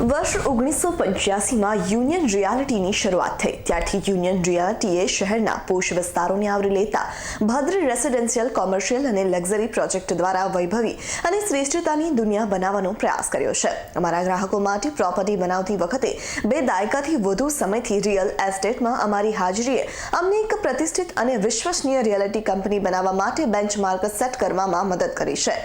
વર્ષ ઓગણીસો પંચ્યાસીમાં યુનિયન રિયાલિટીની શરૂઆત થઈ. ત્યારથી યુનિયન રિયાલિટીએ શહેરના પોષ વિસ્તારોને આવરી લેતા ભદ્ર રેસિડેન્શિયલ, કોમર્શિયલ અને લક્ઝરી પ્રોજેક્ટ દ્વારા વૈભવી અને શ્રેષ્ઠતાની દુનિયા બનાવવાનો પ્રયાસ કર્યો છે. અમારા ગ્રાહકો માટે પ્રોપર્ટી બનાવતી વખતે બે દાયકાથી વધુ સમયથી રિયલ એસ્ટેટમાં અમારી હાજરીએ અમને એક પ્રતિષ્ઠિત અને વિશ્વસનીય રિયાલિટી કંપની બનાવવા માટે બેન્ચમાર્ક સેટ કરવામાં મદદ કરી છે.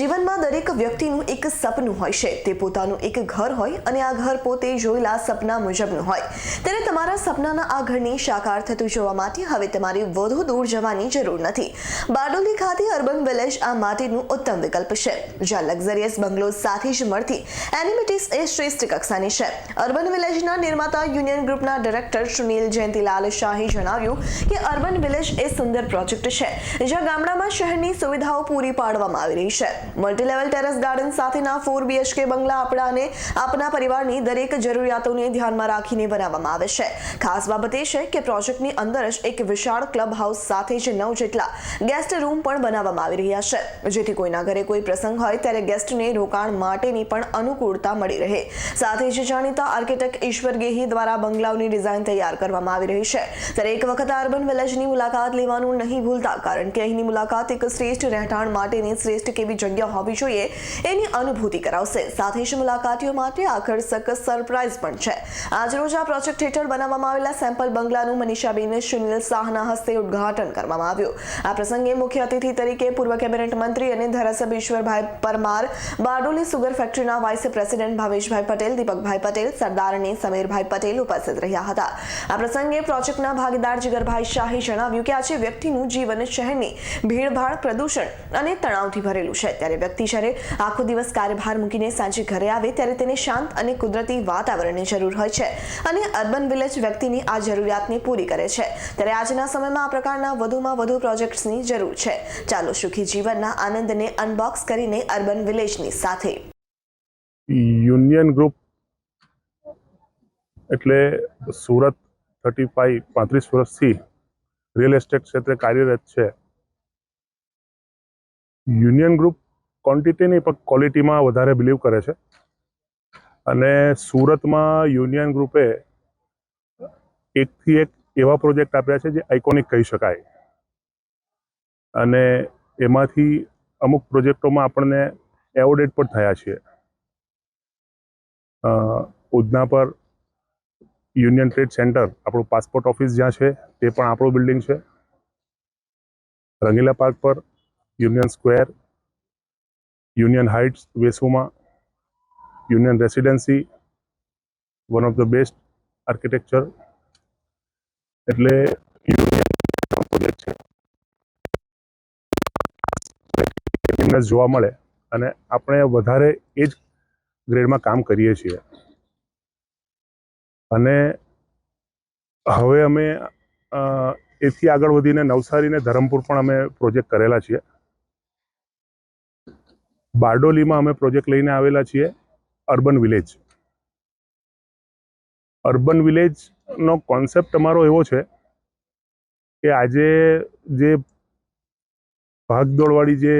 જીવનમાં દરેક વ્યક્તિનું એક સપનું હોય છે. તે પોતાનું એક ઘર હોય અને આ ઘર પોતે જોયેલા સપના મુજબનું હોય. ત્યારે તમારા સપનાના આ ઘરની સાકાર થતું જોવા માટે હવે તમારે વધુ દૂર જવાની જરૂર નથી. બારડોલી ખાતે અર્બન વિલેજ આ માટેનું ઉત્તમ વિકલ્પ છે, જ્યાં લક્ઝરિયસ બંગલો સાથે જ મળતી એનિમિટીસ એ શ્રેષ્ઠ કક્ષાની છે. અર્બન વિલેજના નિર્માતા યુનિયન ગ્રુપના ડાયરેક્ટર સુનિલ જયંતિલાલ શાહે જણાવ્યું કે અર્બન વિલેજ એ સુંદર પ્રોજેક્ટ છે, જ્યાં ગામડામાં શહેરની સુવિધાઓ પૂરી પાડવામાં આવી રહી છે. મલ્ટી લેવલ ટેરેસ ગાર્ડન સાથેના ફોર બીએચકે બંગલા આપણાને આપના પરિવારની દરેક જરૂરિયાતોને ધ્યાનમાં રાખીને બનાવવામાં આવે છે. ખાસ બાબત એ છે કે પ્રોજેક્ટની અંદર જ એક વિશાળ ક્લબ હાઉસ સાથે જ નવ જેટલા ગેસ્ટ રૂમ પણ બનાવવામાં આવી રહ્યા છે. જેથી કોઈના ઘરે કોઈ પ્રસંગ હોય ત્યારે ગેસ્ટને રોકાણ માટેની પણ અનુકૂળતા મળી રહે. સાથે જ જાણીતા આર્કિટેક્ટ ઈશ્વર ગેહી દ્વારા બંગલાઓની ડિઝાઇન તૈયાર કરવામાં આવી રહી છે. ત્યારે એક વખત અર્બન વિલેજની મુલાકાત લેવાનું નહીં ભૂલતા, કારણ કે અહીંની મુલાકાત એક શ્રેષ્ઠ રહેઠાણ માટેની શ્રેષ્ઠ કેવી જગ્યા હોવી જોઈએ એની અનુભૂતિ કરાવશે. સાથે જ મુલાકાતીઓ માટે આકર્ષક સરપ્રાઇઝ પણ છે. આજરોજ આ પ્રોજેક્ટ હેઠળ બનાવવામાં આવેલા સેમ્પલ બંગલાનું મનીષાબેન સુનિલ શાહના હસ્તે ઉદ્ઘાટન કરવામાં આવ્યું. આ પ્રસંગે મુખ્ય અતિથિ તરીકે પૂર્વ કેબિનેટ મંત્રી અને ધારાસભ્ય ઈશ્વરભાઈ પરમાર, બારડોલી સુગર ફેક્ટરીના વાઇસ પ્રેસિડેન્ટ ભાવેશભાઈ પટેલ, દીપકભાઈ પટેલ સરદારની સમીરભાઈ પટેલ ઉપસ્થિત રહ્યા હતા. આ પ્રસંગે પ્રોજેક્ટના ભાગીદાર જીગરભાઈ શાહે જણાવ્યું કે આજે વ્યક્તિનું જીવન શહેરની ભીડભાડ, પ્રદૂષણ અને તણાવથી ભરેલું છે. ત્યારે વ્યક્તિ જ્યારે આખો દિવસ કાર્યભાર મૂકીને સાંજે ઘરે આવે, ત્યારે તેને શાંત અને કુદરતી વાતાવરણની જરૂર હોય છે અને અર્બન વિલેજ વ્યક્તિની આ જરૂરિયાતને પૂરી કરે છે. ત્યારે આજના સમયમાં આ પ્રકારના વધુમાં વધુ પ્રોજેક્ટ્સની જરૂર છે. ચાલો સુખી જીવનના આનંદને અનબોક્સ કરીને અર્બન વિલેજની સાથે. યુનિયન ગ્રુપ એટલે સુરત થર્ટી ફાઈવ પાંત્રીસ વર્ષથી રિયલ એસ્ટેટ ક્ષેત્રે કાર્યરત છે. યુનિયન ગ્રુપ ક્વોન્ટિટી નહીં પણ ક્વોલિટીમાં વધારે બિલીવ કરે છે. અને સુરતમાં યુનિયન ગ્રુપે એકથી એક એવા પ્રોજેક્ટ આપ્યા છે જે આઇકોનિક કહી શકાય. અને એમાંથી અમુક પ્રોજેક્ટોમાં આપણને એવોર્ડેડ પણ થયા છીએ. ઉધના પર યુનિયન ટ્રેડ સેન્ટર, આપણું પાસપોર્ટ ઓફિસ જ્યાં છે, તે પણ આપણું બિલ્ડિંગ છે. રંગીલા પાર્ક પર Union Square, Union Heights વેસુમાં Union Residency one of the best architecture એટલે યુનિયન જોવા મળે અને આપણે વધારે એ જ ગ્રેડમાં કામ કરીએ છીએ. અને હવે અમે એથી આગળ વધીને નવસારીને ધરમપુર પણ અમે પ્રોજેક્ટ કરેલા છીએ. બારડોલીમાં અમે પ્રોજેક્ટ લઈને આવેલા છીએ. Urban village. અર્બન વિલેજનો કોન્સેપ્ટ અમારો એવો છે કે આજે જે ભાગદોડવાળી જે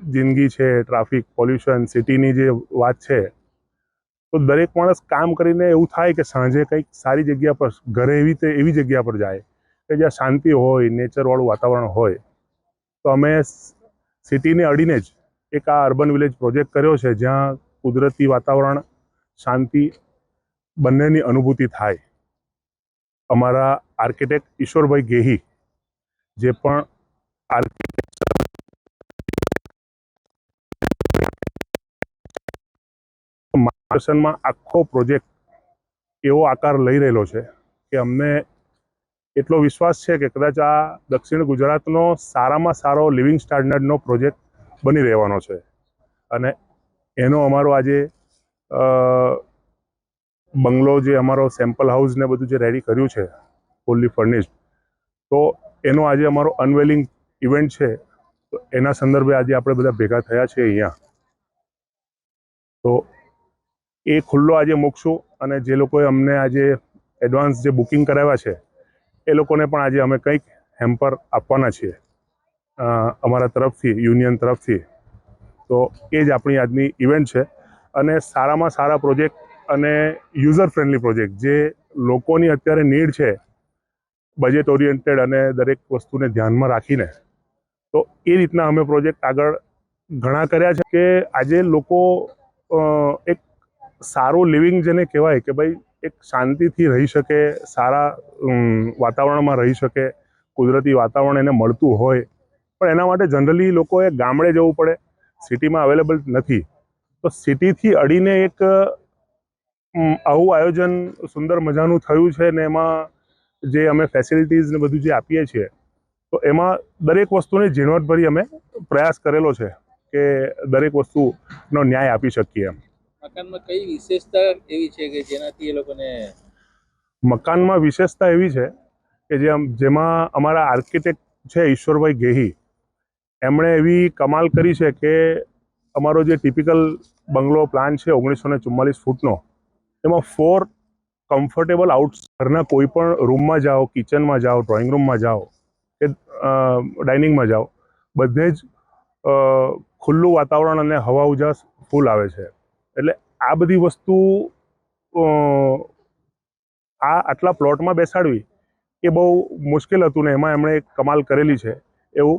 જિંદગી છે, ટ્રાફિક, પોલ્યુશન, સિટીની જે વાત છે, તો દરેક માણસ કામ કરીને એવું થાય કે સાંજે કંઈક સારી જગ્યા પર, ઘરે એવી તે, એવી જગ્યા પર જાય કે જ્યાં શાંતિ હોય નેચરવાળું વાતાવરણ હોય. તો અમે સિટીને અડીને જ એક આ અર્બન વિલેજ પ્રોજેક્ટ કર્યો છે જ્યાં કુદરતી વાતાવરણ, શાંતિ બંનેની અનુભૂતિ થાય. અમારા આર્કિટેક્ટ ઈશ્વરભાઈ ગેહી, જે પણ માર્ગદર્શનમાં આખો પ્રોજેક્ટ એવો આકાર લઈ રહેલો છે કે અમને એટલો વિશ્વાસ છે કે કદાચ આ દક્ષિણ ગુજરાતનો સારામાં સારો લિવિંગ સ્ટાન્ડર્ડનો પ્રોજેક્ટ બની રહેવાનો છે. અને એનો અમારો આજે બંગલો જે અમારો સેમ્પલ હાઉસ ને બધું જે રેડી કર્યું છે ફૂલ્લી ફર્નિશ્ડ તો એનો આજે અમારો અનવેલિંગ ઇવેન્ટ છે, તો એના સંદર્ભે આજે આપણે બધા ભેગા થયા છે અહીંયા. તો એ ખુલ્લો આજે મૂકશું અને જે લોકોએ અમને આજે એડવાન્સ જે બુકિંગ કરાવ્યા છે, એ લોકોને પણ આજે અમે કંઈક હેમ્પર આપવાના છીએ અમારા તરફથી યુનિયન તરફથી. તો એ જ આપણી આજની ઇવેન્ટ છે. અને સારામાં સારા પ્રોજેક્ટ અને યુઝર ફ્રેન્ડલી પ્રોજેક્ટ જે લોકોની અત્યારે નીડ છે બજેટ ઓરિએન્ટેડ અને દરેક વસ્તુને ધ્યાનમાં રાખીને. તો એ રીતના અમે પ્રોજેક્ટ આગળ ઘણા કર્યા છે કે આજે લોકો એક સારું લિવિંગ જેને કહેવાય કે ભાઈ એક શાંતિથી રહી શકે, સારા વાતાવરણમાં રહી શકે, કુદરતી વાતાવરણ એને મળતું હોય. પણ એના માટે જનરલી લોકોએ ગામડે જવું પડે. સિટીમાં અવેલેબલ નથી. તો સિટીથી અડીને એક આવું આયોજન સુંદર મજાનું થયું છે ને એમાં જે અમે ફેસિલિટીઝ ને બધું જે આપીએ છીએ તો એમાં દરેક વસ્તુને ઝીણવટભરી અમે પ્રયાસ કરેલો છે કે દરેક વસ્તુનો ન્યાય આપી શકીએ એમ. મકાનમાં કઈ વિશેષતા એવી છે કે જેનાથી એ લોકોને મકાનમાં વિશેષતા એવી છે કે જે જેમાં અમારા આર્કિટેક્ટ છે ઈશ્વરભાઈ ગેહી એમણે એવી કમાલ કરી છે કે અમારો જે ટિપિકલ બંગલો પ્લાન છે ઓગણીસો ને ચુમ્માલીસ ફૂટનો, એમાં ફોર કમ્ફર્ટેબલ આઉટ ઘરના કોઈ પણ રૂમમાં જાઓ કિચનમાં જાઓ ડ્રોઈંગ રૂમમાં જાઓ કે ડાઇનિંગમાં જાઓ, બધે જ ખુલ્લું વાતાવરણ અને હવા ઉજાસ ફૂલ આવે છે. એટલે આ બધી વસ્તુ આ આટલા પ્લોટમાં બેસાડવી એ બહુ મુશ્કેલ હતું ને એમાં એમણે કમાલ કરેલી છે. એવું